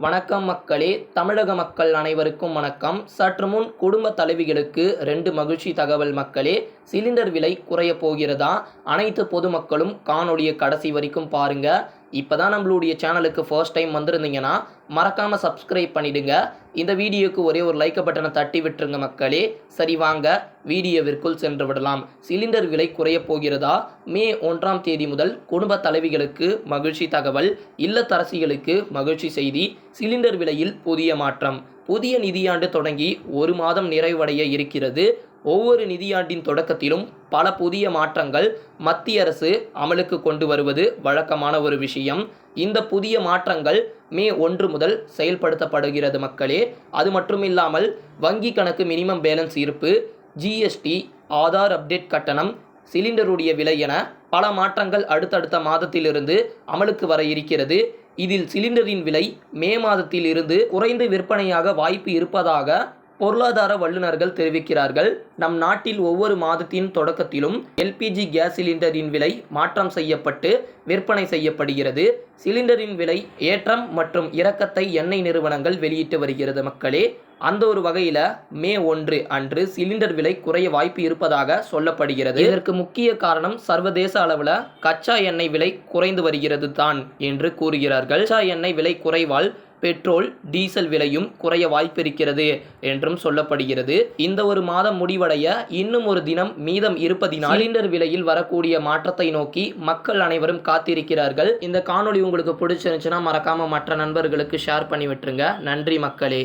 வணக்கம் மக்களே தமிழக மக்கள் அனைவருக்கும் வணக்கம். சற்று முன் குடும்ப தலைவிகளுக்கு ரெண்டு மகிழ்ச்சி தகவல் மக்களே. சிலிண்டர் விலை குறைய போகிறதா? அனைத்து பொதுமக்களும் காணொளியை கடைசி வரைக்கும் இப்போ இப்போதான் நம்மளுடைய சேனலுக்கு ஃபர்ஸ்ட் டைம் வந்திருந்தீங்கன்னா மறக்காமல் சப்ஸ்கிரைப் பண்ணிவிடுங்க இந்த வீடியோக்கு ஒரே ஒரு லைக் பட்டனை தட்டி விட்டுருங்க மக்களே. சரி வாங்க. வீடியோவிற்குள் சென்று விடலாம். சிலிண்டர் விலை குறைய போகிறதா? மே ஒன்றாம் தேதி முதல் குடும்ப தலைவிகளுக்கு மகிழ்ச்சி தகவல் இல்லத்தரசிகளுக்கு மகிழ்ச்சி செய்தி சிலிண்டர் விலையில் புதிய மாற்றம். புதிய நிதியாண்டு தொடங்கி ஒரு மாதம் நிறைவடைய இருக்கிறது. ஒவ்வொரு நிதியாண்டின் தொடக்கத்திலும் பல புதிய மாற்றங்கள் மத்திய அரசு அமலுக்கு கொண்டு வருவது வழக்கமான ஒரு விஷயம். இந்த புதிய மாற்றங்கள் மே ஒன்று முதல் செயல்படுத்தப்படுகிறது மக்களே. அது மட்டுமில்லாமல் வங்கி கணக்கு மினிமம் பேலன்ஸ் இருப்பு ஜிஎஸ்டி ஆதார் அப்டேட் கட்டணம் சிலிண்டருடைய விலை என பல மாற்றங்கள் அடுத்தடுத்த மாதத்திலிருந்து அமலுக்கு வர இருக்கிறது. இதில் சிலிண்டரின் விலை மே மாதத்தில் இருந்து குறைந்து விற்பனையாக வாய்ப்பு இருப்பதாக பொருளாதார வல்லுநர்கள் தெரிவிக்கிறார்கள். நம் நாட்டில் ஒவ்வொரு மாதத்தின் தொடக்கத்திலும் எல்பிஜி கேஸ் சிலிண்டரின் விலை மாற்றம் செய்யப்பட்டு விற்பனை செய்யப்படுகிறது. சிலிண்டரின் விலை ஏற்றம் மற்றும் இறக்கத்தை எண்ணெய் நிறுவனங்கள் வெளியிட்டு வருகிறது மக்களே. அந்த ஒரு வகையில் மே ஒன்று அன்று சிலிண்டர் விலை குறைய வாய்ப்பு இருப்பதாக சொல்லப்படுகிறது. இதற்கு முக்கிய காரணம் சர்வதேச அளவில் கச்சா எண்ணெய் விலை குறைந்து வருகிறது தான் என்று கூறுகிறார்கள். கச்சா எண்ணெய் விலை குறைவால் பெட்ரோல் டீசல் விலையும் குறைய வாய்ப்பிருக்கிறது என்றும் சொல்லப்படுகிறது. இந்த ஒரு மாதம் முடிவடைய இன்னும் ஒரு தினம் மீதம் இருப்பதினால் சிலிண்டர் விலையில் வரக்கூடிய மாற்றத்தை நோக்கி மக்கள் அனைவரும் காத்திருக்கிறார்கள். இந்த காணொளி உங்களுக்கு பிடிச்சிருந்துச்சுன்னா மறக்காம மற்ற நண்பர்களுக்கு ஷேர் பண்ணி விட்டுருங்க. நன்றி மக்களே.